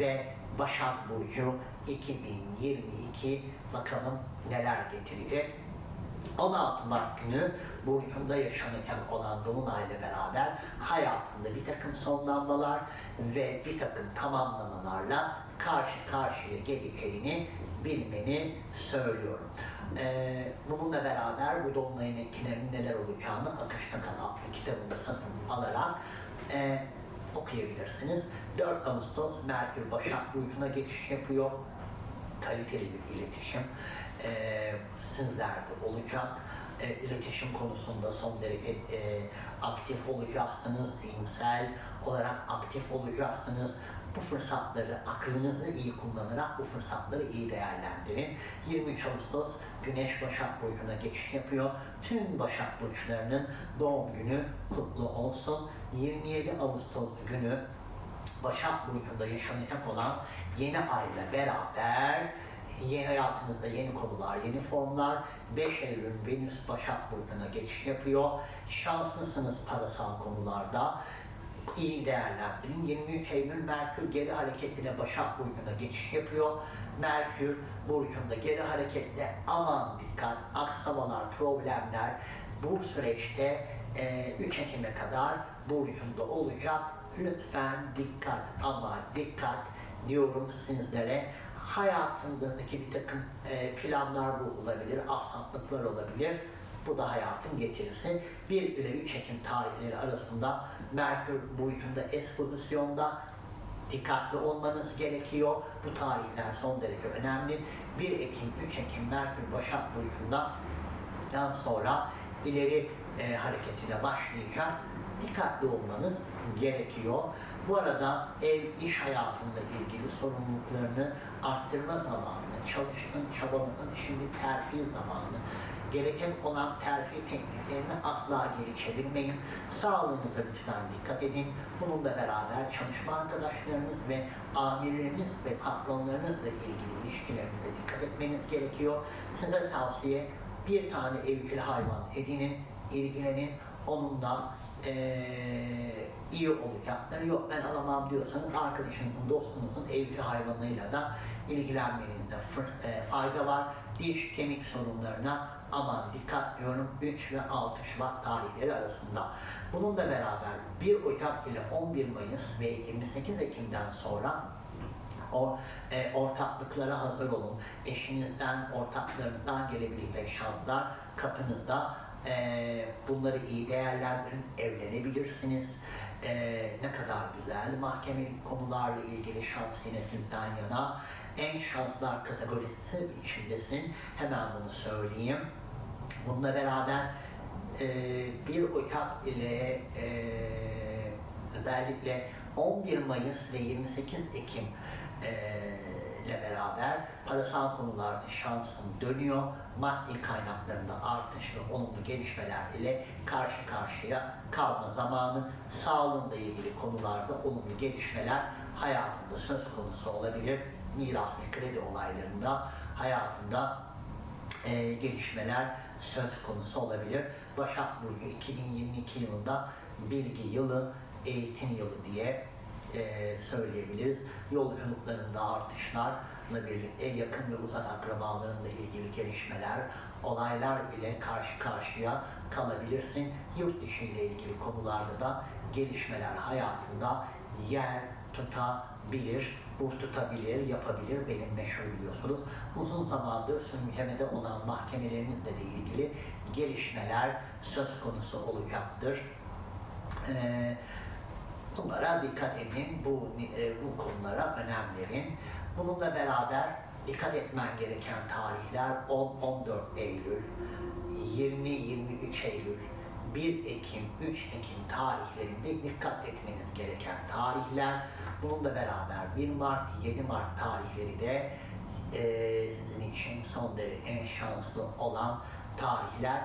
ve Başak Burcu 2022 bakalım neler getirecek. 16 Mart günü Burcu'nda yaşanacak olan Dolunay'la beraber hayatında bir takım sonlanmalar ve bir takım tamamlamalarla karşı karşıya geleceğini bilmeni söylüyorum. Ee, bununla beraber bu Dolunay'ın etkilerinin neler olacağını Akış Takan adlı satın alarak e, okuyabilirsiniz. 4 Ağustos Merkür Başak Burcu'na geçiş yapıyor kaliteli bir iletişim e, sizlerde olacak. E, iletişim konusunda son derece e, aktif olacaksınız, zihinsel olarak aktif olacaksınız. Bu fırsatları aklınızı iyi kullanarak bu fırsatları iyi değerlendirin. 23 Ağustos Güneş Başak Burcu'na geçiş yapıyor. Tüm Başak Burçlarının doğum günü kutlu olsun. 27 Ağustos günü Başak Burcu'nda yaşanacak olan yeni ayla beraber yeni hayatınızda yeni konular, yeni formlar 5 Eylül Venüs Başak Burcu'na geçiş yapıyor. Şanslısınız parasal konularda. iyi değerlendirin. 23 Eylül Merkür geri hareketine Başak Burcu'na geçiş yapıyor. Merkür Burcu'nda geri hareketle aman dikkat, aksamalar, problemler bu süreçte e, 3 Ekim'e kadar Burcu'nda olacak. Lütfen dikkat ama dikkat diyorum sizlere. Hayatındaki bir takım e, planlar bu olabilir, aksaklıklar olabilir. Bu da hayatın getirisi. 1 ile 3 Ekim tarihleri arasında Merkür burcunda es pozisyonda dikkatli olmanız gerekiyor. Bu tarihler son derece önemli. 1 Ekim, 3 Ekim Merkür Başak burcunda dan sonra ileri e, hareketine başlayacak. Dikkatli olmanız gerekiyor. Bu arada ev, iş hayatında ilgili sorumluluklarını arttırma zamanı, çalıştın, çabaladın, şimdi terfi zamanı. Gereken olan terfi tekniklerini asla geri çevirmeyin. Sağlığınıza lütfen dikkat edin. Bununla beraber çalışma arkadaşlarınız ve amirleriniz ve patronlarınızla ilgili ilişkilerinize dikkat etmeniz gerekiyor. Size tavsiye bir tane evcil hayvan edinin, ilgilenin, onunla eee, iyi olacaklar. Yok ben alamam diyorsanız arkadaşınızın, dostunuzun evcil hayvanıyla da ilgilenmenizde eee, fayda var. Diş, kemik sorunlarına aman dikkat diyorum 3 ve 6 Şubat tarihleri arasında. Bununla beraber 1 Ocak ile 11 Mayıs ve 28 Ekim'den sonra o e, ortaklıklara hazır olun. Eşinizden, ortaklarınızdan gelebilecek şanslar kapınızda. E, bunları iyi değerlendirin, evlenebilirsiniz. E, ne kadar güzel. Mahkemelik konularla ilgili şans yine yana. En şanslar kategorisi içindesin. Hemen bunu söyleyeyim. Bununla beraber e, 1 Ocak ile e, özellikle 11 Mayıs ve 28 Ekim ile beraber parasal konularda şansın dönüyor. Maddi kaynaklarında artış ve olumlu gelişmeler ile karşı karşıya kalma zamanı. Sağlığında ilgili konularda olumlu gelişmeler hayatında söz konusu olabilir. Miras ve kredi olaylarında hayatında e, gelişmeler söz konusu olabilir. Başak Burcu 2022 yılında bilgi yılı, eğitim yılı diye e, söyleyebiliriz. Yolculuklarında artışlarla birlikte yakın ve uzak akrabalarınla ilgili gelişmeler, olaylar ile karşı karşıya kalabilirsin. Yurt dışı ile ilgili konularda da gelişmeler hayatında yer tutabilir, bu tutabilir, yapabilir benimle söylüyorsunuz. Uzun zamandır sürmüşemede olan mahkemelerinizle de ilgili gelişmeler söz konusu olacaktır. Ee, bunlara dikkat edin, bu, e, bu konulara önem verin. Bununla beraber dikkat etmen gereken tarihler 10-14 Eylül, 20-23 Eylül, 1 Ekim, 3 Ekim tarihlerinde dikkat etmeniz gereken tarihler. Bununla beraber 1 Mart, 7 Mart tarihleri de eee sizin için son derece şanslı olan tarihler.